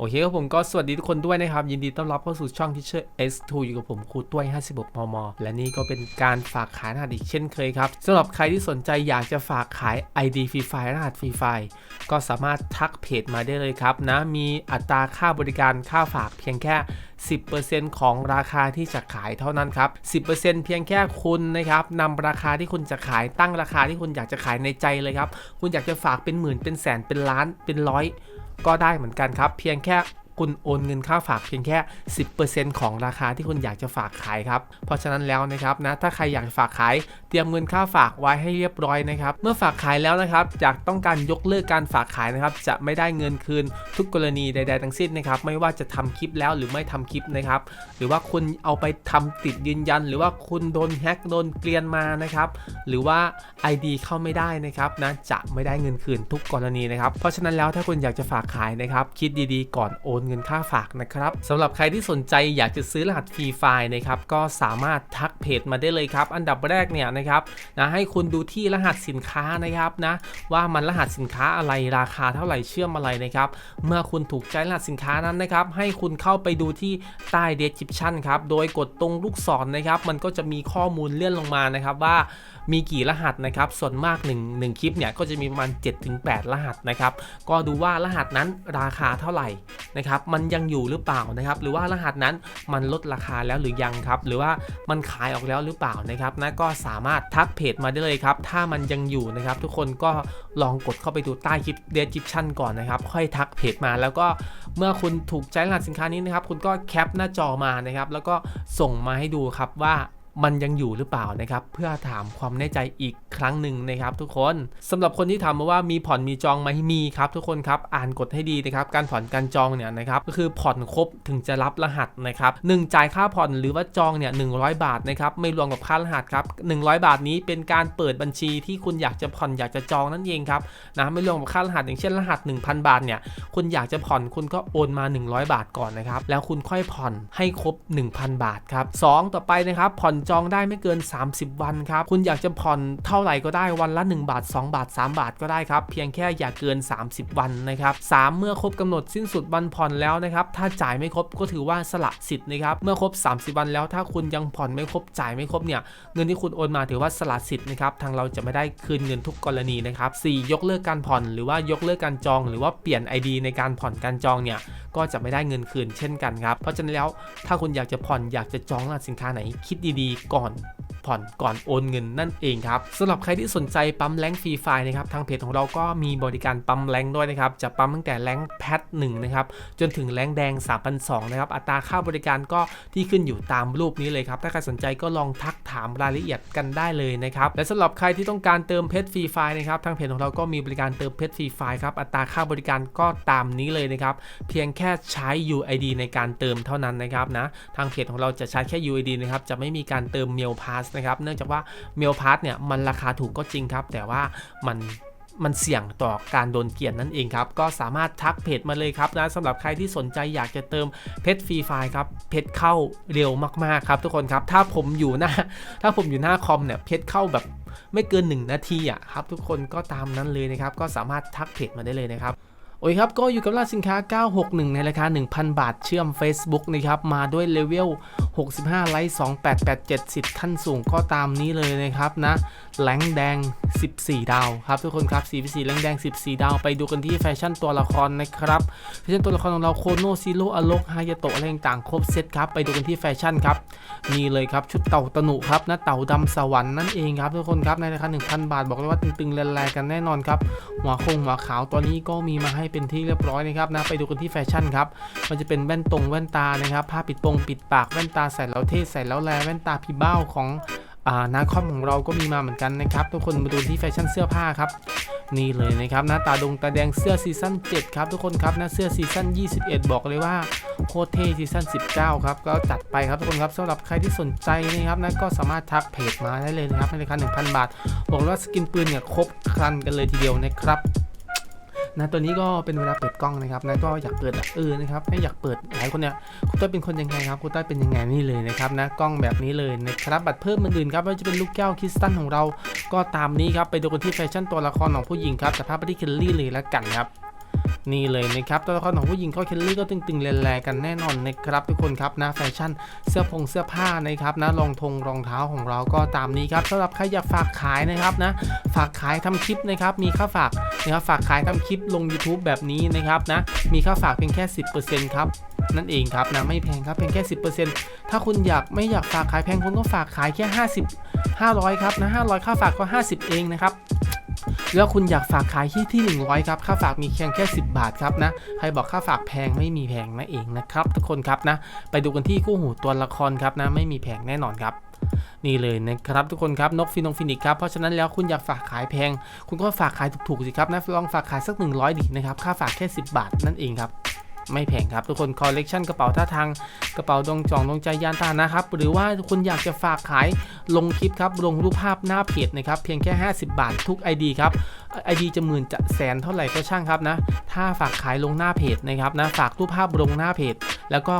โอเคครับผมก็สวัสดีทุกคนด้วยนะครับ ยินดีต้อนรับเข้าสู่ช่อง Teacher S2 อยู่กับผมครูต้วย 56 มม และนี่ก็เป็นการฝากขายรหัสอีกเช่นเคยครับสำหรับใครที่สนใจอยากจะฝากขาย ID ฟรีไฟล์รหัสฟรีไฟล์ก็สามารถทักเพจมาได้เลยครับนะมีอัตราค่าบริการค่าฝากเพียงแค่ 10%ของราคาที่จะขายเท่านั้นครับ 10%เพียงแค่คุณนะครับนำราคาที่คุณจะขายตั้งราคาที่คุณอยากจะขายในใจเลยครับ คุณอยากจะฝากเป็นหมื่นเป็นแสนเป็นล้านเป็นร้อย ก็ได้เหมือนกันครับ เพียงแค่คุณโอนเงินค่าฝากเพียงแค่ 10%ของราคาที่คุณอยากจะฝากขายครับ เพราะฉะนั้นแล้วนะครับนะถ้าใครอยากฝากขาย เตรียมเงินค่าฝากไว้ให้เรียบร้อยนะครับ เมื่อฝากขายแล้วนะครับอยากต้องการยกเลิกการฝากขายนะครับ จะไม่ได้เงินคืนทุกกรณีใด ๆ ทั้งสิ้นนะครับ ไม่ว่าจะทำคลิปแล้วหรือไม่ทำคลิปนะครับ หรือว่าคุณเอาไปทำติดยืนยัน หรือว่าคุณโดนแฮ็กโดนเกลียนมานะครับ หรือว่า ID เข้าไม่ได้นะครับนะจะไม่ได้เงินคืนทุกกรณีนะครับ เพราะฉะนั้นแล้วถ้าคุณอยากจะฝากขายนะครับ คิดดีๆ ก่อนโอนเงินค่าฝากนะครับสำหรับใครที่สนใจอยากจะซื้อรหัสฟรีไฟล์นะครับก็สามารถทักเพจมาได้เลยครับ อันดับแรกเนี่ยนะครับนะให้คุณดูที่รหัสสินค้านะครับนะว่ามันรหัสสินค้าอะไรราคาเท่าไหร่เชื่อมอะไรนะครับ เมื่อคุณถูกใจรหัสสินค้านั้นนะครับ ให้คุณเข้าไปดูที่ใต้ description ครับโดยกดตรงลูกศรนะครับ มันก็จะมีข้อมูลเลื่อนลงมานะครับว่า มีกี่รหัสนะครับ ส่วนมาก1 1คลิปเนี่ยก็จะมีประมาณ 7-8 รหัสนะครับ ก็ดูว่ารหัสนั้นราคาเท่าไหร่นะครับมันยังอยู่หรือเปล่านะครับ หรือว่ารหัสนั้นมันลดราคาแล้วหรือยังครับ หรือว่ามันขายออกแล้วหรือเปล่านะครับนะก็สามารถทักเพจมาได้เลยครับ ถ้ามันยังอยู่นะครับ ทุกคนก็ลองกดเข้าไปดูใต้คลิป description ก่อนนะครับ ค่อยทักเพจมาแล้วก็เมื่อคุณถูกใจรหัสสินค้านี้นะครับ คุณก็แคปหน้าจอมานะครับ แล้วก็ส่งมาให้ดูครับว่า มันยังอยู่หรือเปล่านะครับ เพื่อถามความแน่ใจอีกครั้งหนึ่งนะครับ ทุกคนสำหรับคนที่ถามมาว่ามีผ่อนมีจองไหมมีครับ ทุกคนครับอ่านกฎให้ดีนะครับ การผ่อนการจองเนี่ยนะครับก็คือผ่อนครบถึงจะรับรหัสนะครับหนึ่งจ่ายค่าผ่อนหรือว่าจองเนี่ยหนึ่งบาทนะครับไม่รวมกับค่ารหัสครับ100 บาทนี้เป็นการเปิดบัญชีที่คุณอยากจะผ่อนอยากจะจองนั่นเองครับนะไม่รวมกับค่ารหัสอย่างเช่นรหัส 1,000 บาทเนี่ยคุณอยากจะผ่อนคุณก็โอนมา 100 บาทก่อนนะครับแล้วคุณค่อยผ่อนให้ครบ 1,000 บาทครับสองต่อไปนะครับผ่อนจองได้ไม่เกิน 30 วันครับ คุณอยากจะผ่อนเท่าไหร่ก็ได้วันละ 1 บาท 2 บาท 3 บาทก็ได้ครับ เพียงแค่อย่าเกิน 30 วันนะครับสามเมื่อครบกำหนดสิ้นสุดวันผ่อนแล้วนะครับ ถ้าจ่ายไม่ครบก็ถือว่าสละสิทธิ์นะครับ เมื่อครบ 30 วันแล้วถ้าคุณยังผ่อนไม่ครบจ่ายไม่ครบเนี่ยเงินที่คุณโอนมาถือว่าสละสิทธิ์นะครับ ทางเราจะไม่ได้คืนเงินทุกกรณีนะครับสี่ยกเลิกการผ่อนหรือว่ายกเลิกการจอง หรือว่าเปลี่ยน ID ในการผ่อนการจองเนี่ยก็จะไม่ได้เงินคืนเช่นกันครับเพราะฉะนั้นแล้วถ้าคุณอยากจะผ่อนอยากจะจองสินค้าไหนคิดดีก่อน ผ่อนก่อนโอนเงินนั่นเองครับสำหรับใครที่สนใจปั๊มแรงฟรีไฟล์นะครับทางเพจของเราก็มีบริการปั๊มแรงด้วยนะครับจะปั๊มตั้งแต่แรงแพทหนึ่งนะครับจนถึงแรงแดง 3,200นะครับอัตราค่าบริการก็ที่ขึ้นอยู่ตามรูปนี้เลยครับถ้าใครสนใจก็ลองทักถามรายละเอียดกันได้เลยนะครับและสำหรับใครที่ต้องการเติมเพชรฟรีไฟล์นะครับทางเพจของเราก็มีบริการเติมเพชรฟรีไฟล์ครับอัตราค่าบริการก็ตามนี้เลยนะครับเพียงแค่ใช้ UID ในการเติมเท่านั้นนะครับนะทางเพจของเราจะใช้แค่ UID นะครับจะไม่มีการเติม Mail Pass นะครับ เนื่องจากว่าเมลพาร์ทเนี่ยมันราคาถูกก็จริงครับ แต่ว่ามันมันเสี่ยงต่อการโดนเกลียนนั่นเองครับ ก็สามารถทักเพจมาเลยครับนะสำหรับใครที่สนใจอยากจะเติมเพชรฟรีไฟล์ครับ เพชรเข้าเร็วมากๆครับทุกคนครับ ถ้าผมอยู่หน้า ถ้าผมอยู่หน้าคอมเนี่ย เพชรเข้าแบบไม่เกิน 1 นาทีอะครับ ทุกคนก็ตามนั้นเลยนะครับ ก็สามารถทักเพจมาได้เลยนะครับ โอ้ยครับก็อยู่กับร้านสินค้า 961 ในราคา 1,000 บาทเชื่อม Facebook นะครับมาด้วยเลเวล 65 ไลท์ 2887สิทธิ์ขั้นสูงก็ตามนี้เลยนะครับนะแหลงแดง 14 ดาวครับทุกคนครับ44แหลงแดง 14 ดาว ไปดูกันที่แฟชั่นตัวละครนะครับแฟชั่นตัวละครของเราโคโนซิโรอโลกฮายาโตะอะไรต่างๆครบเซตครับไปดูกันที่แฟชั่นครับนี่เลยครับชุดเต่าตนุครับนะเต่าดำสวรรค์นั่นเองครับทุกคนครับในราคา 1,000 บาทบอกเลยว่าตึงๆแรงๆกันแน่นอนครับหัวคงหัวขาวตัวนี้ก็มีมาให้เป็นที่เรียบร้อยนะครับนะไปดูกันที่แฟชั่นครับมันจะเป็นแว่นตรงแว่นตานะครับผ้าปิดปงปิดปากแว่นตาใส่แล้วเท่ใส่แล้วแลแว่นตาพีเบ้าของอนาคอมของเราก็มีมาเหมือนกันนะครับ ทุกคนมาดูที่แฟชั่นเสื้อผ้าครับนี่เลยนะครับหน้าตาดงตาแดงเสื้อซีซั่น7ครับทุกคนครับนะเสื้อซีซั่น21 บอกเลยว่าโคตรเท่ซีซั่น19 ครับ ก็จัดไปครับทุกคนครับสำหรับใครที่สนใจนะครับนะก็สามารถทักเพจมาได้เลยนะครับในราคา1,000 บาท บอกว่าสกินปืนเนี่ยครบครันกันเลยทีเดียวนะครับ นะตัวนี้ก็เป็นเวลาเปิดกล้องนะครับนะก็อยากเปิดอะเออนะครับไม่อยากเปิดหลายคนเนี่ยคุณต้อยเป็นคนยังไงครับคุณต้อยเป็นยังไงนี่เลยนะครับนะกล้องแบบนี้เลยนะครับบัตรเพิ่มอื่นๆครับไม่ว่าจะเป็นลูกแก้วคริสตัลของเรา ก็ตามนี้ครับไปดูกันที่แฟชั่นตัวละครของผู้หญิงครับแต่ภาพไปที่เคลลี่เลยแล้วกันครับ นี่เลยนะครับตัวละครของผู้หญิงก็เคลลี่ก็ตึงๆแลๆกันแน่นอนนะครับทุกคนครับนะแฟชั่นเสื้อผงเสื้อผ้านะครับนะรองทงรองเท้าของเราก็ตามนี้ครับสำหรับใครอยากฝากขายนะครับนะฝากขายทำคลิปนะครับมีค่าฝากนะครับฝากขายทำคลิปลง YouTube แบบนี้นะครับนะมีค่าฝากเพียงแค่ 10%ครับนั่นเองครับนะไม่แพงครับเพียงแค่ 10%ถ้าคุณอยากไม่อยากฝากขายแพงคุณก็ฝากขายแค่ 50 500ครับนะ500 ค่าฝากก็ 50 เองนะครับ แล้วคุณอยากฝากขายที่ที่ 100 ครับ ค่าฝากมีเพียงแค่ 10 บาทครับนะ ใครบอกค่าฝากแพงไม่มีแพงนั่นเองนะครับทุกคนครับนะ ไปดูกันที่คู่หูตัวละครครับนะ ไม่มีแพงแน่นอนครับนี่เลยนะครับทุกคนครับนกฟินงฟินิกครับเพราะฉะนั้นแล้วคุณอยากฝากขายแพง คุณก็ฝากขายถูกๆสิครับนะลองฝากขายสัก 100ดินะครับค่าฝากแค่ 10 บาทนั่นเองครับ ไม่แพงครับทุกคนคอลเลกชันกระเป๋าท่าทางกระเป๋าดวงจองดวงใจยานตานะครับ หรือว่าคุณอยากจะฝากขายลงคลิปครับ ลงรูปภาพหน้าเพจนะครับ เพียงแค่ 50 บาททุก ID ครับ ID จะหมื่นจะแสนเท่าไหร่ก็ช่างครับนะ ถ้าฝากขายลงหน้าเพจนะครับนะ ฝากรูปภาพลงหน้าเพจ แล้วก็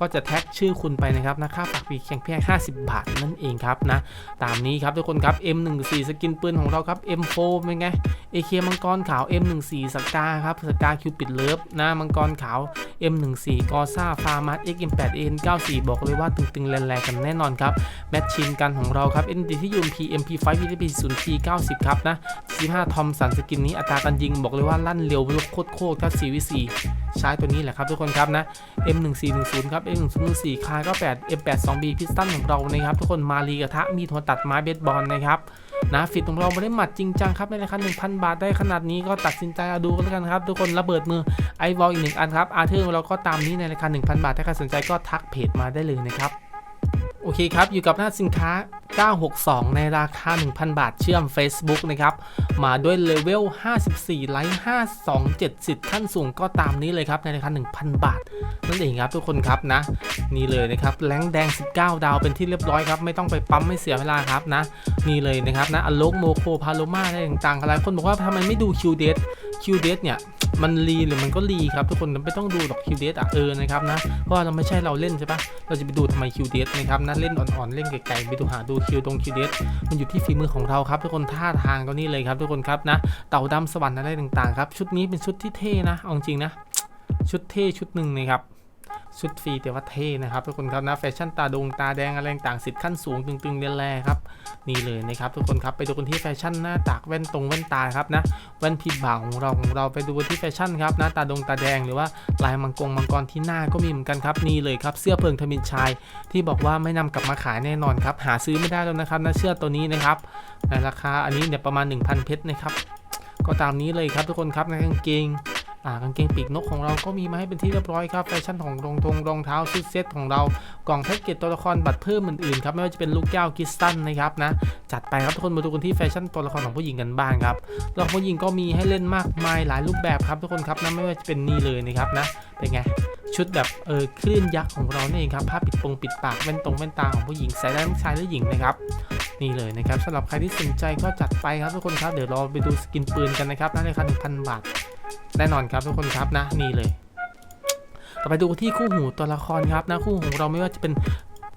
ก็จะแท็กชื่อคุณไปนะครับนะค่าฝากเพียงแค่50 บาทนั่นเองครับนะตามนี้ครับทุกคนครับ M14 สกินปืนของเราครับ M4 เป็นไง AK มังกรขาว M14 สกาครับสกาคิวปิดเลิฟนะมังกรขาว M14 กอซ่าฟาร์มัส XM8 N94 บอกเลยว่าตึงๆแรงๆกันแน่นอนครับแมชชินกันของเราครับ ND ที่ยูน MP5 VTP 0 P90 ครับนะ15ทอมสันสกินนี้อัตราการยิงบอกเลยว่าลั่นเร็วโคตรโคตรครับ 4v4 ใช้ตัวนี้แหละครับทุกคนครับนะ M1410 ครับ M1014 คายก็8 M82B พิสตันของเรานะครับทุกคนมารีกระทะมีทวนตัดไม้เบสบอลนะครับนะฟิตของเราไม่ได้หมัดจริงจังครับในราคา1,000 บาทได้ขนาดนี้ก็ตัดสินใจเอาดูกันแล้วกันครับ ทุกคนระเบิดมือไอวอลอีกหนึ่งอันครับอาร์เธอร์เราก็ตามนี้ในราคา1,000 บาทถ้าใครสนใจก็ทักเพจมาได้เลยนะครับ โอเคครับ อยู่กับหน้าสินค้า 962 ในราคา 1,000 บาทเชื่อม Facebook นะครับ มาด้วยเลเวล 54 ไลท์527สิทธิ์ขั้นสูงก็ตามนี้เลยครับ ในราคา 1,000 บาท นั่นเองครับทุกคนครับนะ นี่เลยนะครับ แรงแดง 19 ดาวเป็นที่เรียบร้อยครับ ไม่ต้องไปปั๊มไม่เสียเวลาครับนะ นี่เลยนะครับนะอโลกโมโคพาโลมาอะไรต่างๆหลายคนบอกว่าทำไมไม่ดูคิวเดสคิวเดสเนี่ยมันรีหรือมันก็รีครับทุกคนไม่ต้องดูหรอกคิวเดสอะเออนะครับนะเพราะเราไม่ใช่เราเล่นใช่ปะเราจะไปดูทำไมคิวเดสนะครับนะเล่นอ่อนๆ เล่นไกลๆไปดูหาดูคิวตรงคิวเดสมันอยู่ที่ฝีมือของเราครับ ทุกคนท่าทางก็นี่เลยครับ ทุกคนครับนะ เต่าดำสวรรค์อะไรต่างๆครับ ชุดนี้เป็นชุดที่เท่นะเอาจริงๆนะ ชุดเท่ชุดหนึ่งนะครับ ชุดฟรีแต่ว่าเท่นะครับทุกคนครับนะแฟชั่นตาดงตาแดงอะไรต่างสิทธิ์ขั้นสูงตึงๆเรียนแรครับนี่เลยนะครับทุกคนครับไปดูกันที่แฟชั่นหน้าตากแว่นตรงแว่นตาครับนะแว่นพิมพ์บ่าวของเราของเราไปดูกันที่แฟชั่นครับหน้าตาดงตาแดงหรือว่าลายมังกรมังกรที่หน้าก็มีเหมือนกันครับนี่เลยครับเสื้อเพิงทมินชาย ที่บอกว่าไม่นำกลับมาขายแน่นอนครับหาซื้อไม่ได้แล้วนะครับนะเสื้อตัวนี้นะครับในราคาอันนี้เนี่ยประมาณ 1,000 เพชรนะครับก็ตามนี้เลยครับทุกคนครับในกางเกง อ่ากางเกงปีกนกของเราก็มีมาให้เป็นที่เรียบร้อยครับแฟชั่นของรองทงรองเท้าชุดเซ็ตของเรากล่องแพ็กเกจตัวละครบัตรเพิ่มอื่นๆครับไม่ว่าจะเป็นลูกแก้วกิสตันนะครับนะจัดไปครับทุกคนมาดูกันที่แฟชั่นตัวละครของผู้หญิงกันบ้างครับตัวผู้หญิงก็มีให้เล่นมากมายหลายรูปแบบครับทุกคนครับนะไม่ว่าจะเป็นนี่เลยนะครับนะเป็นไงชุดแบบเออคลื่นยักษ์ของเราเนี่ยครับผ้าปิดปงปิดปากแว่นตรงแว่นตาของผู้หญิงใส่ได้ทั้งชายและหญิงนะครับ นี่เลยนะครับสำหรับใครที่สนใจก็จัดไปครับทุกคนครับเดี๋ยวเราไปดูสกินปืนกันนะครับในราคา1,000บาทแน่นอนครับทุกคนครับนะนี่เลยต่อไปดูที่คู่หูตัวละครครับนะคู่หูของเราไม่ว่าจะเป็น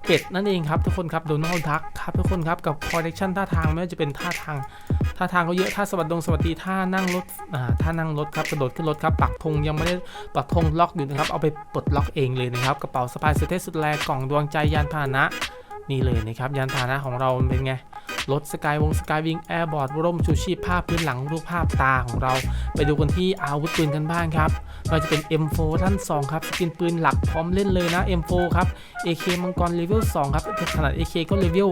เป็ดนั่นเองครับทุกคนครับโดนัลด์ดักครับทุกคนครับกับคอลเลคชันท่าทางไม่ว่าจะเป็นท่าทางท่าทางเขาเยอะท่าสวัสดงสวัสดีท่านั่งรถอ่าท่านั่งรถครับกระโดดขึ้นรถครับปักธงยังไม่ได้ปักธงล็อกอยู่นะครับเอาไปปลดล็อกเองเลยนะครับกระเป๋าสะพายสุดเท่สุดแรงกล่องดวงใจยานพาหนะ นี่เลยนะครับ ยานพาหนะของเราเป็นไงรถสกายวงสกายวิงแอร์บอร์ดร่มชูชีพภาพพื้นหลังรูปภาพตาของเรา ไปดูกันที่อาวุธปืนกันบ้างครับเราจะเป็น M4 ท่าน 2 ครับสกินปืนหลักพร้อมเล่นเลยนะ M4 ครับ AK มังกรเลเวล 2 ครับขนาด AK ก็เลเวล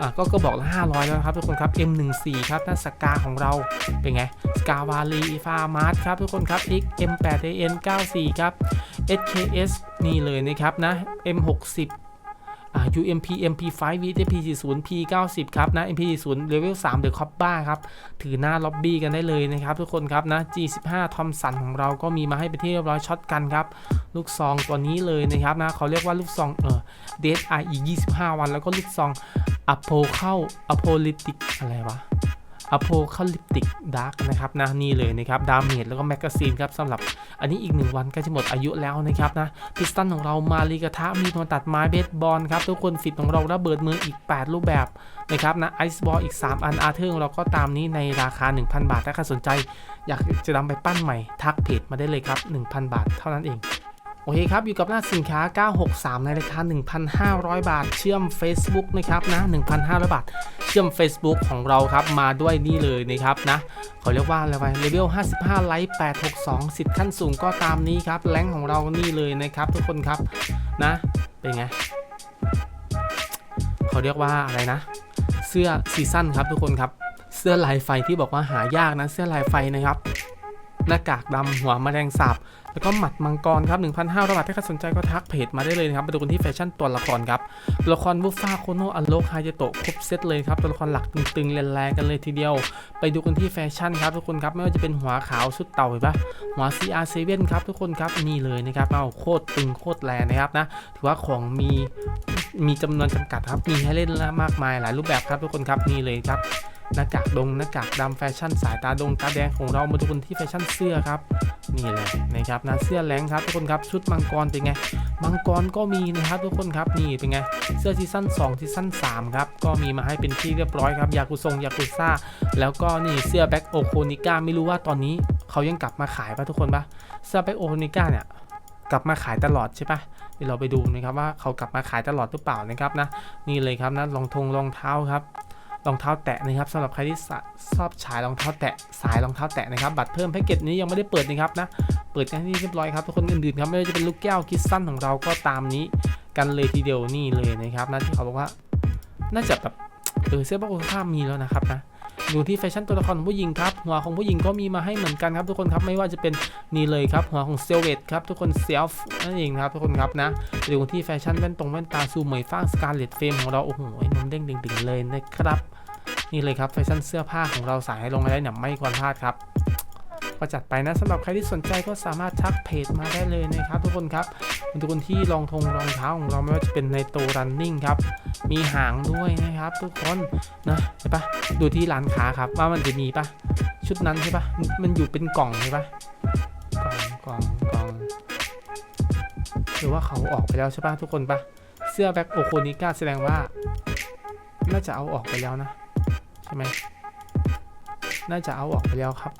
อะก็ก็บอกละ500 แล้วครับทุกคนครับ M14 ครับหน้าสกาของเราเป็นไงสกาวาลีฟาร์มาร์ครับทุกคนครับ X M8AN 94 ครับ SKS นี่เลยนะครับนะ M60 UMP MP5 VTP 40 P90 ครับนะ MP 40 Level 3 The Coppa ครับถือหน้าล็อบบี้กันได้เลยนะครับทุกคนครับนะ G15 Thompson ของเราก็มีมาให้เป็นที่เรียบร้อยช็อตกันครับ ลูกซองตัวนี้เลยนะครับนะเขาเรียกว่าลูกซองเออ Dead IE 25 วัน แล้วก็ลูกซอง Apo เข้า Apolytic อะไรวะ อโพคาลิปติกดาร์กนะครับนะนี่เลยนะครับดาเมจแล้วก็แมกกาซีนครับสำหรับอันนี้อีกหนึ่งวันก็จะหมดอายุแล้วนะครับนะพิสตันของเรามารีกระทะมีตัวตัดไม้เบสบอลครับทุกคนฟิตของเราระเบิดมืออีก 8 รูปแบบนะครับนะไอซ์บอลอีก 3 อันอาร์เธอร์ของเราก็ตามนี้ในราคา 1,000 บาทถ้าใครสนใจ อยากจะนำไปปั้นใหม่ทักเพจมาได้เลยครับ 1,000 บาทเท่านั้นเอง อเคครับ อยู่กับหน้าสินค้า 963 ในราคา 1,500 บาท เชื่อม Facebook นะครับนะ 1,500 บาท เชื่อม Facebook ของเราครับ มาด้วยนี่เลยนะครับนะเขาเรียกว่าอะไรวะเลเวล 55 ไลท์862 สิทธิ์ขั้นสูงก็ตามนี้ครับ แรงของเรานี่เลยนะครับ ทุกคนครับนะ เป็นไง เขาเรียกว่าอะไรนะ เสื้อซีซั่นครับทุกคนครับ เสื้อลายไฟที่บอกว่าหายากนะ เสื้อลายไฟนะครับ หน้ากากดำหัวแมลงสาบแล้วก็หมัดมังกรครับ1,500บาทถ้าใครสนใจก็ทักเพจมาได้เลยนะครับไปดูกันที่แฟชั่นตัวละครครับตัวละครบุฟฟาโคโนอัลโลคาเจโตะครบเซตเลยครับตัวละครหลักตึงๆแรงๆกันเลยทีเดียว ไปดูกันที่แฟชั่นครับทุกคนครับไม่ว่าจะเป็นหัวขาวชุดเต่าเห็นปะหัว CR7 ครับทุกคนครับนี่เลยนะครับเอาโคตรตึงโคตรแรงนะครับนะถือว่าของมีมีจำนวนจำกัดครับมีให้เล่นมากมายหลายรูปแบบครับทุกคนครับนี่เลยครับ หน้ากากดงหน้ากากดำแฟชั่นสายตาดงตาแดงของเรามาดูกันที่แฟชั่นเสื้อครับนี่เลยนะครับนะเสื้อแรงครับทุกคนครับชุดมังกรเป็นไงมังกรก็มีนะครับทุกคนครับนี่เป็นไงเสื้อซีซั่น2ซีซั่น3ครับก็มีมาให้เป็นที่เรียบร้อยครับยากุทรงยากุซ่าแล้วก็นี่เสื้อแบ็คโอโคนิก้าไม่รู้ว่าตอนนี้เขายังกลับมาขายปะทุกคนปะเสื้อแบ็คโอโคนิก้าเนี่ยกลับมาขายตลอดใช่ปะเดี๋ยวเราไปดูนะครับว่าเขากลับมาขายตลอดหรือเปล่านะครับนะนี่เลยครับนะรองทงรองเท้าครับ รองเท้าแตะนะครับสำหรับใครที่ชอบฉายรองเท้าแตะสายรองเท้าแตะนะครับบัตรเพิ่มแพ็กเกจนี้ยังไม่ได้เปิดนะครับนะเปิดกันที่เรียบร้อยครับทุกคนอื่นๆครับไม่ว่าจะเป็นลูกแก้วคิดสั้นของเราก็ตามนี้กันเลยทีเดียวนี่เลยนะครับนะที่เขาบอกว่าน่าจะแบบเออเสื้อผ้าคุณค่ามีแล้วนะครับนะ ดูที่แฟชั่นตัวละครผู้หญิงครับ หัวของผู้หญิงก็มีมาให้เหมือนกันครับทุกคนครับไม่ว่าจะเป็นนี่เลยครับ หัวของเซลเวตครับทุกคนเซลฟ์นั่นเองนะครับทุกคนครับนะดูที่แฟชั่นแว่นตรงแว่นตาซูเหมยฟ้างสการเลตเฟรมของเราโอ้โหนมเด้งดึงๆเลยนะครับนี่เลยครับแฟชั่นเสื้อผ้าของเราใส่ให้ลงมาได้เนี่ยไม่ควรพลาดครับ ก็จัดไปนะสำหรับใครที่สนใจก็สามารถทักเพจมาได้เลยนะครับทุกคนครับมาดูกันที่รองทงรองเท้าของเราไม่ว่าจะเป็นในโตรันนิ่งครับ มีหางด้วยนะครับ ทุกคนนะเห็นปะดูที่ร้านค้าครับว่ามันจะมีปะชุดนั้นใช่ปะมันอยู่เป็นกล่องใช่ปะกล่องกล่องกล่องหรือว่าเขาออกไปแล้วใช่ปะทุกคนปะเสื้อแบ็คโอโคนิก้าแสดงว่าน่าจะเอาออกไปแล้วนะ ใช่ไหมน่าจะเอาออกไปแล้วครับ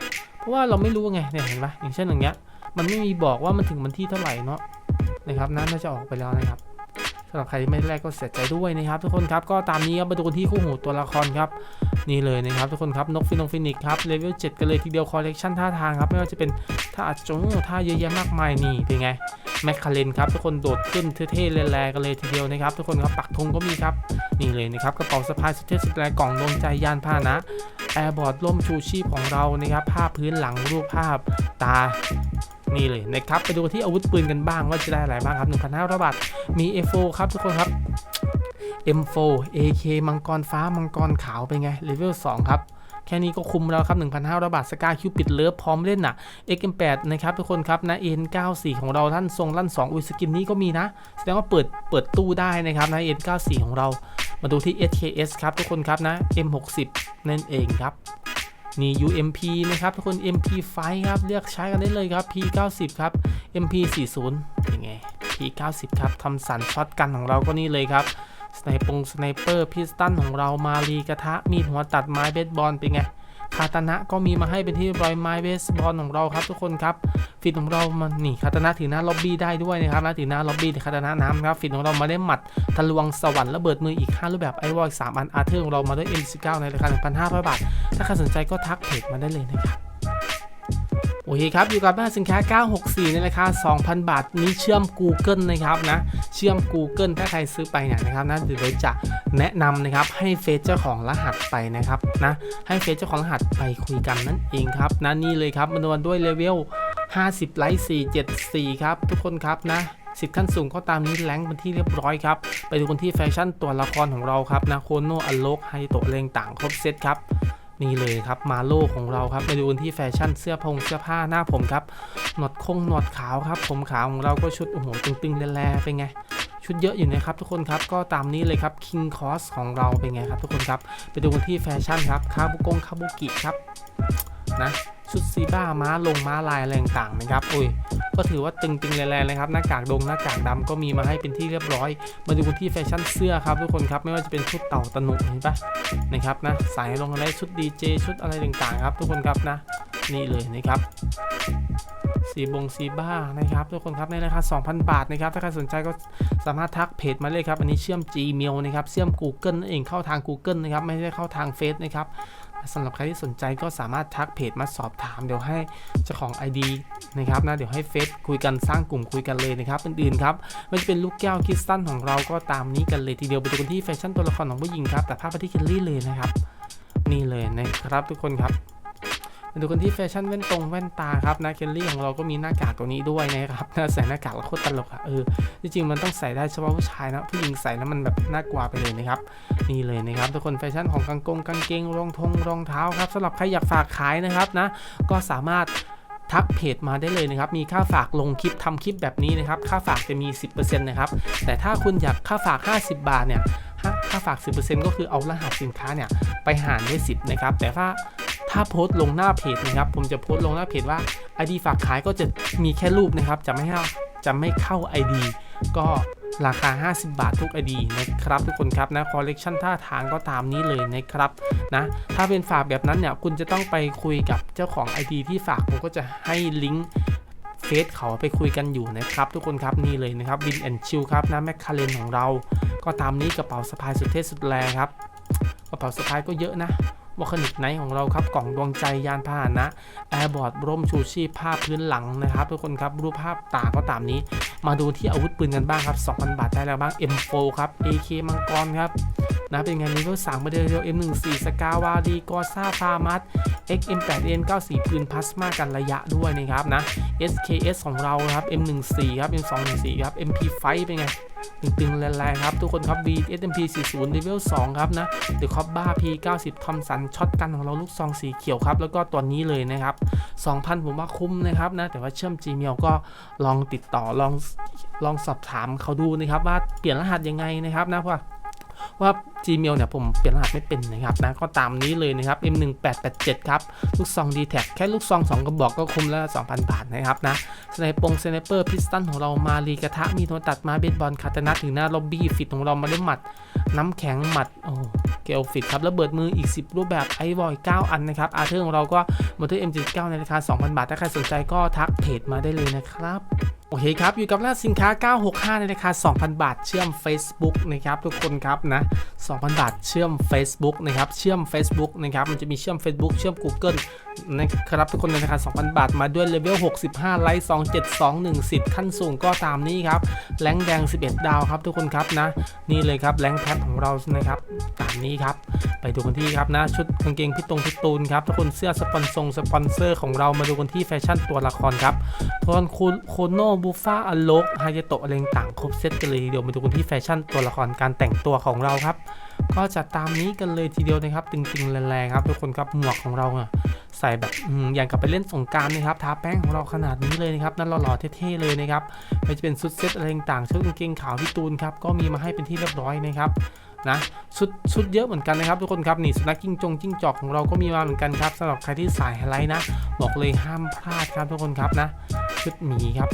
ราะว่าเราไม่รู้ไงเนี่ยเห็นปะอย่างเช่นอย่างเงี้ย มันไม่มีบอกว่ามันถึงวันที่เท่าไหร่เนาะนะครับน่าจะออกไปแล้วนะครับสำหรับใครที่ไม่แรกก็เสียใจด้วยนะครับทุกคนครับก็ตามนี้ครับมาดูกันที่คู่หูตัวละครครับนี่เลยนะครับทุกคนครับนกฟินงฟินิกครับเลเวล7กันเลยทีเดียวคอลเลกชันท่าทางครับไม่ว่าจะเป็นท่าอัดจงท่าเยอะแยะมากมายนี่เป็นไงแมคคาเรนครับทุกคนโดดขึ้นเท่ๆแรงๆกันเลยทีเดียวนะครับทุกคนครับปักธงก็มีครับนี่เลยนะครับกระเป๋าสะพายสุดเท่สุดแรงกล่องดวงใจยานพาหนะ แอร์บอร์ดร่มชูชีพของเรานะครับภาพพื้นหลังรูปภาพตานี่เลยนะครับไปดูที่อาวุธปืนกันบ้างว่าจะได้อะไรบ้างครับ1,500บาทมี F4 ครับทุกคนครับ M4 AK มังกรฟ้ามังกรขาวเป็นไงเลเวล2ครับแค่นี้ก็คุ้มแล้วครับ 1,500 บาทสกาคิวปิดเลิฟพร้อมเล่นน่ะ XM8 นะครับทุกคนครับนะ N94 ของเราท่านทรงลั่น2อุ้ยสกินนี้ก็มีนะ แสดงว่าเปิดเปิดตู้ได้นะครับนะ N94 ของเรา มาดูที่ SKS ครับทุกคนครับนะ M60 นั่นเองครับนี่ UMP นะครับทุกคน MP5 ครับเลือกใช้กันได้เลยครับ P90 ครับ MP40 เป็นไง P90 ครับทำสันช็อตกันของเราก็นี่เลยครับสไนปงสไนเปอร์พิสตันของเรามารีกระทะมีหัวตัดไม้เบสบอลเป็นไง คาตานะก็มีมาให้เป็นที่รอยไม้เบสบอลของเราครับทุกคนครับฟิตของเรามันนี่คาตานะถือหน้าล็อบบี้ได้ด้วยนะครับนะถือหน้าล็อบบี้ในคาตานะน้ำครับฟิตของเรามาได้หมัดทะลวงสวรรค์ระเบิดมืออีก 5 รูปแบบไอวอลสามอันอาร์เธอร์ของเรามาด้วย M19 ในราคา1,500 บาท ถ้าใครสนใจก็ทักเพจมาได้เลยนะครับ โอเคครับ อยู่กับหน้าสินค้า 964 ในราคา 2,000 บาท นี้เชื่อม Google นะครับนะ เชื่อม Google ถ้าใครซื้อไปเนี่ยนะครับนะเดี๋ยวจะแนะนำนะครับ ให้เฟซเจ้าของรหัสไปนะครับนะ ให้เฟซเจ้าของรหัสไปคุยกันนั่นเองครับนะนี่เลยครับมันวนด้วยเลเวล 50 ไลท์474 ครับ ทุกคนครับนะสิทธิ์ขั้นสูงก็ตามนี้แรงเป็นที่เรียบร้อยครับ ไปดูกันที่แฟชั่นตัวละครของเราครับนะโคโนอโลกไฮโตะเลงต่างครบเซตครับ นี่เลยครับมาโลของเราครับไปดูกันที่แฟชั่นเสื้อพงเสื้อผ้าหน้าผมครับหนวดคงหนวดขาวครับ ผมขาวของเราก็ชุดโอ้โหตึงๆแร่ๆเป็นไงชุดเยอะอยู่นะครับทุกคนครับก็ตามนี้เลยครับ King Cos ของเราเป็นไงครับทุกคนครับ ไปดูกันที่แฟชั่นครับคาบุกงคาบุกิครับนะ ชุดซีบ้าม้าลงม้าลายอะไรต่างๆนะครับอุ้ยก็ถือว่าตึงๆแรงๆเลยครับหน้ากากดงหน้ากากดำก็มีมาให้เป็นที่เรียบร้อย มาดูที่แฟชั่นเสื้อครับทุกคนครับไม่ว่าจะเป็นชุดเต่าตนุเห็นปะนะครับนะสายลงอะไรชุดดีเจชุดอะไรต่างๆครับ ทุกคนครับนะนี่เลยนะครับสีบงสีบ้านะครับทุกคนครับในราคา 2,000 บาทนะครับถ้าใครสนใจก็สามารถทักเพจมาเลยครับ อันนี้เชื่อม Gmail นะครับเชื่อม Google นั่นเองเข้าทาง Google นะครับไม่ได้เข้าทางเฟซนะครับ สำหรับใครที่สนใจก็สามารถทักเพจมาสอบถาม เดี๋ยวให้เจ้าของ ID นะครับนะเดี๋ยวให้เฟซคุยกันสร้างกลุ่มคุยกันเลยนะครับอื่นๆครับไม่ว่าจะเป็นลูกแก้วคิสตันของเราก็ตามนี้กันเลยทีเดียวไปดูกันที่แฟชั่นตัวละครของผู้หญิงครับแต่ภาพไปที่เคลลี่เลยนะครับ นี่เลยนะครับทุกคนครับ มาดูกันที่แฟชั่นแว่นตรงแว่นตาครับนะเคลลี่ของเราก็มีหน้ากากตัวนี้ด้วยนะครับน่าใส่หน้ากากแล้วโคตรตลกอะเออจริงๆมันต้องใส่ได้เฉพาะผู้ชายนะผู้หญิงใส่แล้วมันแบบน่ากลัวไปเลยนะครับนี่เลยนะครับทุกคนแฟชั่นของกางกงกางเกงรองทงรองเท้าครับสำหรับใครอยากฝากขายนะครับนะก็สามารถทักเพจมาได้เลยนะครับ มีค่าฝากลงคลิปทำคลิปแบบนี้นะครับ ค่าฝากจะมี 10%นะครับ แต่ถ้าคุณอยากค่าฝาก 50 บาทเนี่ย ค่าฝาก 10%ก็คือเอารหัสสินค้าเนี่ย ไปหารด้วย10 นะครับ แต่ว่า ถ้าโพสต์ลงหน้าเพจนะครับ ผมจะโพสต์ลงหน้าเพจว่า ID ฝากขายก็จะมีแค่รูปนะครับ จะไม่เข้าจะไม่เข้า ID ก็ราคา 50 บาททุก ID นะครับทุกคนครับนะคอลเลกชันท่าทางก็ตามนี้เลยนะครับนะถ้าเป็นฝากแบบนั้นเนี่ยคุณจะต้องไปคุยกับเจ้าของ ID ที่ฝากผมก็จะให้ลิงก์เฟซเขาไปคุยกันอยู่นะครับ ทุกคนครับนี่เลยนะครับบินแอนชิลครับนะแมคคาเรนของเรา ก็ตามนี้กระเป๋าสะพายสุดเท่สุดแรงครับกระเป๋าสะพายก็เยอะนะ วอคนิกไนท์ของเราครับกล่องดวงใจยานพาหนะแอร์บอร์ดร่มชูชีพผ้าพื้นหลังนะครับทุกคนครับรูปภาพตาก็ตามนี้ มาดูที่อาวุธปืนกันบ้างครับ 2,000 บาทได้แล้วบ้าง M4 ครับ AK มังกรครับนะเป็นไงเลเวล3มาเดียว M14 สกาวาดีกอซ่าฟาร์มัส XM8N94 ปืนพลาสมากันระยะด้วยนะครับนะ SKS ของเราครับ M14 ครับ M214 ครับ MP5 เป็นไงตึงๆแรงๆครับ ทุกคนครับ B SMP 40 Level 2 ครับนะ The c o b b a P90 Thompson ช็อตกันของเราลูกซองสีเขียวครับ แล้วก็ตัวนี้เลยนะครับ 2,000 ผมว่าคุ้มนะครับนะ แต่ว่าเชื่อม Gmail ก็ลองติดต่อลองลองสอบถามเขาดูนะครับ ว่าเปลี่ยนรหัสยังไงนะครับนะเพราะ ว่า Gmail เนี่ยผมเปลี่ยนรหัสไม่เป็นนะครับนะก็ตามนี้เลยนะครับ M1887 ครับ ลูกซอง d t แทแค่ลูกซอง 2 กระบอกก็คุ้มแล้ว 2,000 บาทนะครับนะสไนปงสไนเปอร์พิสตันของเรามารีกระทะมีโทนตัดมาเบสบอลคาตานะถึงหน้าล็อบบี้ฟิตของเรามาเล่นหมัด น้ำแข็งหมัดโอ้เกลฟิตครับระเบิดมืออีก 10 รูปแบบไอวอย9อันนะครับอาร์เธอร์ของเราก็มอเตอร์ M79 ในราคา 2,000 บาทถ้าใครสนใจก็ทักเพจมาได้เลยนะครับ โอเคครับ อยู่กับร้านสินค้า 965 ในราคา 2,000 บาท เชื่อม Facebook นะครับทุกคนครับนะ 2,000 บาท เชื่อม Facebook นะครับ เชื่อม Facebook นะครับ มันจะมีเชื่อม Facebook เชื่อม Google นะครับทุกคนในราคา2,000 บาทมาด้วยเลเวล 65 ไลท์272 1สิทธิ์ขั้นสูงก็ตามนี้ครับแรงแดง 11 ดาวครับทุกคนครับนะ นี่เลยครับแรงแพทของเรานะครับตามนี้ครับ ไปดูกันที่ครับนะ ชุดกางเกงพี่ตรงพี่ตูนครับทุกคนเสื้อสปอนซงสปอนเซอร์ของเรามาดูกันที่แฟชั่นตัวละครครับทอนคูโคโนบูฟาอโลกไฮยาโตะอะไรต่างครบเซตกันเลยเดี๋ยวมาดูกันที่แฟชั่นตัวละครการแต่งตัวของเราครับ ก็จะตามนี้กันเลยทีเดียวนะครับตึงๆแรงๆครับทุกคนครับหมวกของเราอะใส่แบบอย่างกับไปเล่นสงการนะครับทาแป้งของเราขนาดนี้เลยนะครับนั่นหล่อๆเท่ๆเลยนะครับไม่ว่าจะเป็นชุดเซตอะไรต่างๆชุดกางเกงขาวพี่ตูนครับก็มีมาให้เป็นที่เรียบร้อยนะครับนะชุดชุดเยอะเหมือนกันนะครับทุกคนครับนี่สุนัขจิ้งจงจิ้งจอกของเราก็มีมาเหมือนกันครับสำหรับใครที่สายไฮไลท์นะ บอกเลยห้ามพลาดครับทุกคนครับนะ ชุดหมีครับ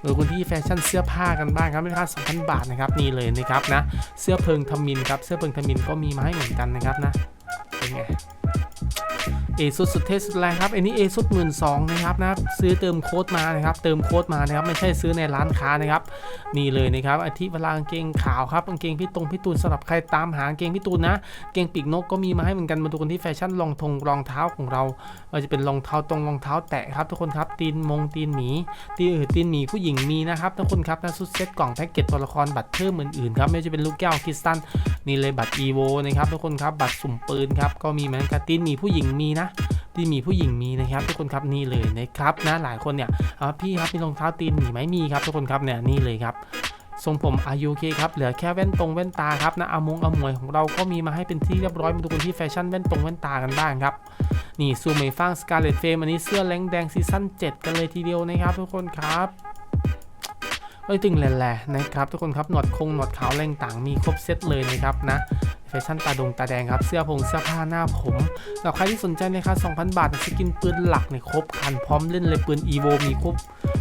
เออคนที่แฟชั่นเสื้อผ้ากันบ้างครับราคา2,000 บาทนะครับนี่เลยนะครับนะเสื้อเพิงทมินครับเสื้อเพิงทมินก็มีมาให้เหมือนกันนะครับนะเป็นไง เอซุสุดเทสุดแรงครับอันนี้เอซุดหมื่นสองนะครับนะซื้อเติมโค้ดมานะครับเติมโค้ดมานะครับไม่ใช่ซื้อในร้านค้านะครับนี่เลยนะครับอาทิเวลากางเกงขาวครับกางเกงพี่ตรงพี่ตูนสำหรับใครตามหากางเกงพี่ตูนนะเกงปีกนกก็มีมาให้เหมือนกันมาดูกันที่แฟชั่นรองทงรองเท้าของเราว่าจะเป็นรองเท้าตรงรองเท้าแตะครับทุกคนครับตีนมงตีนหมีตีอื่นตีนหมีผู้หญิงมีนะครับทุกคนครับนะชุดเซ็ตกล่องแพ็กเกจตัวละครบัตรเพิ่มอื่นๆครับไม่ว่าจะเป็นลูกแก้วคริสตัลนี่เลยบัตรอีโวนะครับทุกคนครับบัตรสุ่มปืนครับก็มีเหมือนกันตีนหมีผู้หญิงมีนะตีนหมีผู้หญิงมีนะครับ ทุกคนครับนี่เลยนะครับนะหลายคนเนี่ยพี่ครับมีรองเท้าตีนหมีไหมมีครับ ทุกคนครับเนี่ยนี่เลยครับทรงผมอายุเคครับเหลือแค่แว่นตรงแว่นตาครับนะอามงอมวยของเราก็มีมาให้เป็นที่เรียบร้อยมาดูกันที่แฟชั่นแว่นตรงแว่นตากันบ้างครับนี่ซูเมฟังสกาเลตเฟมอันนี้เสื้อแรงแดงซีซั่น7 กันเลยทีเดียวนะครับ ทุกคนครับก็อ้ยตึงแหล่ๆนะครับ ทุกคนครับหนวดคงหนวดขาวแรงต่างมีครบเซตเลยนะครับนะ แฟชั่นตาดงตาแดงครับเสื้อผงเสื้อผ้าหน้าผมสำหรับใครที่สนใจนะครับ2,000 บาทสกินปืนหลักเนี่ยครบคันพร้อมเล่นเลยปืน EVO มีครบ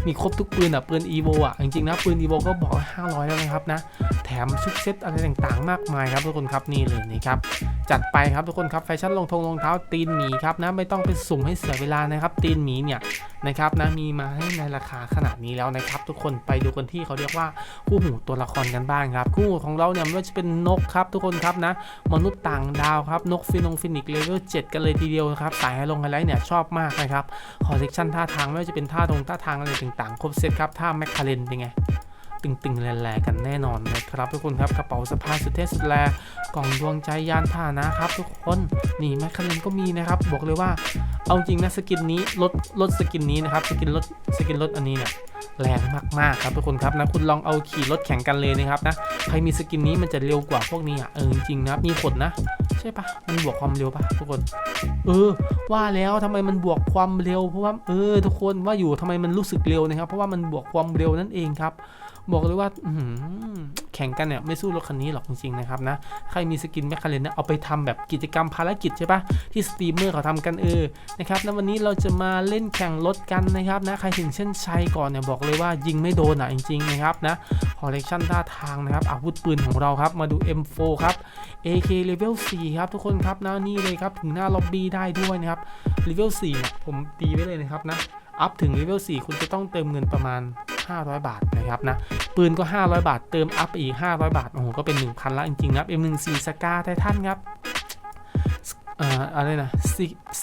มีครบทุกปืนอะปืน EVO อะจริงๆนะปืน EVO ก็บอกว่า500แล้วนะครับนะแถมชุดเซตอะไรต่างๆ มากมายครับทุกคนครับนี่เลยนะครับ จัดไปครับทุกคนครับแฟชั่นรองทงรองเท้าตีนหมีครับนะไม่ต้องไปสุ่มให้เสียเวลานะครับตีนหมีเนี่ยนะครับนะมีมาให้ในราคาขนาดนี้แล้วนะครับทุกคนไปดูกันที่เขาเรียกว่าคู่หูตัวละครกันบ้างครับ คู่หูของเราเนี่ยไม่ว่าจะเป็นนกครับทุกคนครับนะมนุษย์ต่างดาวครับนกฟินงฟินิกเลเวล7กันเลยทีเดียวครับสายไฮลงไฮไลท์เนี่ยชอบมากนะครับคอลเลกชันท่าทางไม่ว่าจะเป็นท่าตรงท่าทางอะไรต่างๆ ครบเซตครับท่าแมคคาเรนเป็นไง ตึงๆแลๆกันแน่นอนนะครับทุกคนครับกระเป๋าสะพายสุดเท่สุดแลกล่องดวงใจยานพาหนะครับทุกคนนี่แมคคาเรนก็มีนะครับ บอกเลยว่าเอาจริงนะสกินนี้ลดลดสกินนี้นะครับสกินลดสกินลดอันนี้เนี่ยแรงมากๆครับทุกคนครับนะคุณลองเอาขี่รถแข่งกันเลยนะครับนะใครมีสกินนี้มันจะเร็วกว่าพวกนี้อะเออจริงนะครับมีผลนะใช่ปะมันบวกความเร็วปะทุกคน เออ ว่าแล้วทำไมมันบวกความเร็วเพราะว่าเออทุกคนว่าอยู่ทำไมมันรู้สึกเร็วนะครับ เพราะว่ามันบวกความเร็วนั่นเองครับ บอกเลยว่าแข่งกันเนี่ยไม่สู้รถคันนี้หรอกจริงๆนะครับนะ ใครมีสกินแมคคาเรนเนี่ยเอาไปทำแบบกิจกรรมภารกิจใช่ปะที่สตรีมเมอร์เขาทำกันเออนะครับแล้ววันนี้เราจะมาเล่นแข่งรถกันนะครับนะใครถึงเส้นชัยก่อนเนี่ยบอกเลยว่ายิงไม่โดนอะจริงๆนะครับนะคอลเลกชันท่าทางนะครับอาวุธปืนของเราครับมาดู M4 ครับ AK Level 4ครับทุกคนครับนะนี่เลยครับถึงหน้าล็อบบี้ได้ด้วยนะครับ Level 4เนี่ยผมตีไว้เลยนะครับนะอัพถึง Level 4คุณจะต้องเติมเงินประมาณ 500 บาทนะครับนะปืนก็ 500 บาท เติมอัพอีก 500 บาท โอ้โห ก็เป็น 1,000 ละจริงๆนะครับ M14 สกาไททันครับอะไรนะ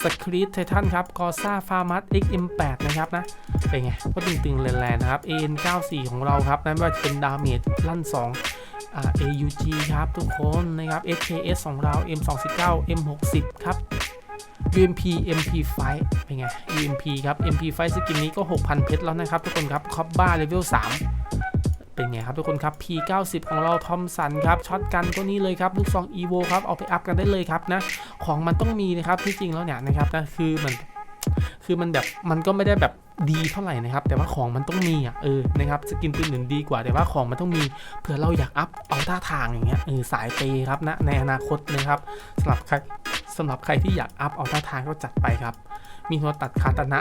สครีตไททันครับกอซ่าฟาร์มัส XM8 นะครับนะ เป็นไง ก็ตึงๆแรงๆนะครับ AN94 ของเราครับนั่นว่าจะเป็นดาเมจลั่น2อ่า AUG ครับทุกคนนะครับ SKS ของเรา M219 M60 ครับ UMP MP5 เป็นไง UMP ครับ MP5 สกินนี้ก็ 6,000 เพชรแล้วนะครับทุกคนครับคอบบ้าเลเวล3เป็นไงครับทุกคนครับ P90 ของเราทอมสันครับช็อตกันก็นี้เลยครับ ลูกซอง EVO ครับ เอาไปอัพกันได้เลยครับนะ ของมันต้องมีนะครับที่จริงแล้วเนี่ยนะครับนะคือมันคือมันแบบมันก็ไม่ได้แบบดีเท่าไหร่นะครับ แต่ว่าของมันต้องมีอะเออนะครับสกินปืนหนึ่งดีกว่า แต่ว่าของมันต้องมีเผื่อเราอยากอัพเอาท่าทางอย่างเงี้ยเออสายเปครับนะในอนาคตนะครับสำหรับใคร สำหรับใครที่อยากอัพเอาท่าทางก็จัดไปครับ มีหัวตัดคาตานะ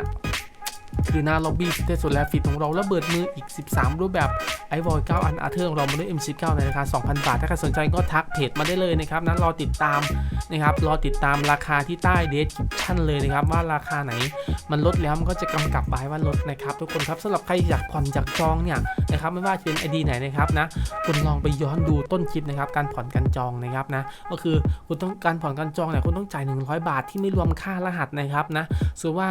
คือหน้าล็อบบี้เทสุดแลฟิตของเราระเบิดมืออีก 13 รูปแบบไอวอย9อันอาเธอร์ของเรามาด้วย MC9 ในราคา 2,000 บาท ถ้าใครสนใจก็ทักเพจมาได้เลยนะครับ นั้นรอติดตามนะครับ รอติดตามราคาที่ใต้เดสชั่นเลยนะครับ ว่าราคาไหนมันลดแล้วมันก็จะกำกับไว้ว่าลดนะครับ ทุกคนครับสำหรับใครอยากผ่อนจากจองเนี่ยนะครับไม่ว่าจะเป็นไอดีไหนนะครับนะคุณลองไปย้อนดูต้นคลิปนะครับการผ่อนการจองนะครับนะก็คือคุณต้องการผ่อนการจองเนี่ยคุณต้องจ่าย 100 บาทที่ไม่รวมค่ารหัสนะครับนะส่วนว่า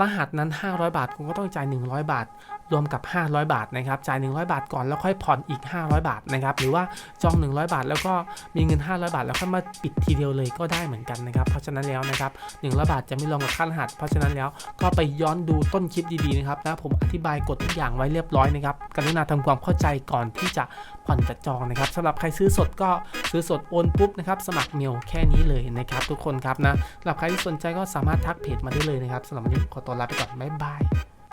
รหัสนั้น 500 บาทคุณก็ต้องจ่าย 100 บาท รวมกับ 500 บาทนะครับจ่าย 100 บาทก่อนแล้วค่อยผ่อนอีก 500 บาทนะครับหรือว่าจอง 100 บาท แล้วก็มีเงิน 500 บาท แล้วค่อยมาปิดทีเดียวเลยก็ได้เหมือนกันนะครับเพราะฉะนั้นแล้วนะครับ100บาทจะไม่รวมกับค่ารหัส เพราะฉะนั้นแล้วก็ไปย้อนดูต้นคลิปดีๆนะครับนะผมอธิบายกฎทุกอย่างไว้เรียบร้อยนะครับกรุณาทำความเข้าใจก่อนที่จะผ่อนจัดจองนะครับสำหรับใครซื้อสดก็ซื้อสดโอนปุ๊บนะครับสมัครเมลแค่นี้เลยนะครับทุกคนครับนะสำหรับใครที่สนใจก็สามารถทักเพจมาได้เลยนะครับสำหรับวันนี้ขอตัวลาไปก่อนบ๊ายบาย